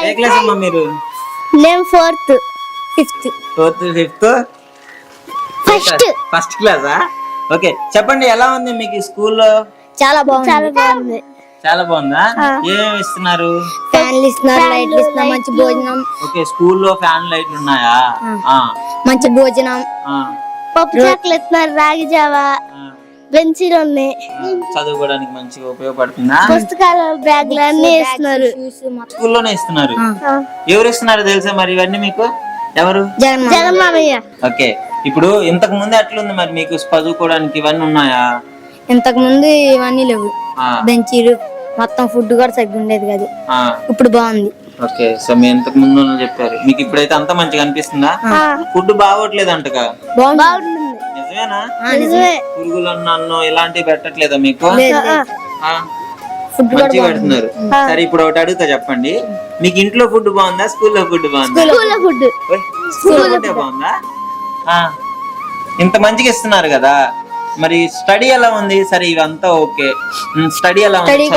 ఏ class అమ్మా మీరు? నేను fourth fifth fourth fifth first first క్లాసా ఓకే చెప్పండి ఎలా ఉంది మీకు ఈ స్కూల్లో? చాలా బాగుంది. చాలా బాగుంది. చాలా బాగుందా? ఏమేమి ఇస్తున్నారు? ఫ్యాన్లు ఇస్తున్నారు లైట్లు ఇస్తున్నారు మంచి భోజనం. ఓకే స్కూల్లో ఫ్యాన్ లైట్లు ఉన్నాయా? ఆ, మంచి భోజనం. ఆ, పప్పు చాకులు ఇస్తున్నారు రాగి జావా. బెంచీలు ఉన్నాయి చదువుకోవడానికి మంచిగా ఉపయోగపడుతుందా? పుస్తకాలు బ్యాగ్లు అన్ని ఇస్తున్నారు స్కూల్లోనే ఇస్తున్నారు ఎవరు ఇస్తున్నారు తెలుసా మరి ఇవన్నీ మీకు? ఎవరు? జగన్ మామయ్య ఓకే. ఇప్పుడు ఇంతకు ముందు ఎట్లుంది మరి మీకు చదువుకోవడానికి ఇవన్నీ ఉన్నాయా? ఇంతకు ముందు ఇవన్నీ లేవు. బెంచీలు మొత్తం ఫుడ్ కూడా సరిగ్గా ఉండేది కాదు. ఆ, ఇప్పుడు బాగుంది. ఓకే. సో మీ ఇంతకు ముందు చెప్పారు. మీకు ఇప్పుడైతే అంతా మంచిగా అనిపిస్తుందా? ఫుడ్ బాగోట్లేదు అంటగా నిజమేనా? నిజమే. పురుగులు అన్నం ఇలాంటివి పెట్టట్లేదా మీకు? మంచిగా పెడుతున్నారు. సరే ఇప్పుడు ఒకటి అడుగుతా చెప్పండి. మీకు ఇంట్లో ఫుడ్ బాగుందా? స్కూల్లో ఫుడ్ బాగుందా? School food. ఓయ్, స్కూల్లో ఫుడ్. బాగుందా? ఆ, ఇంత మంచిగా ఇస్తున్నారు కదా. మరి స్టడీ ఎలా ఉంది? సరే ఇవంతా ఓకే. స్టడీ ఎలా ఉంది?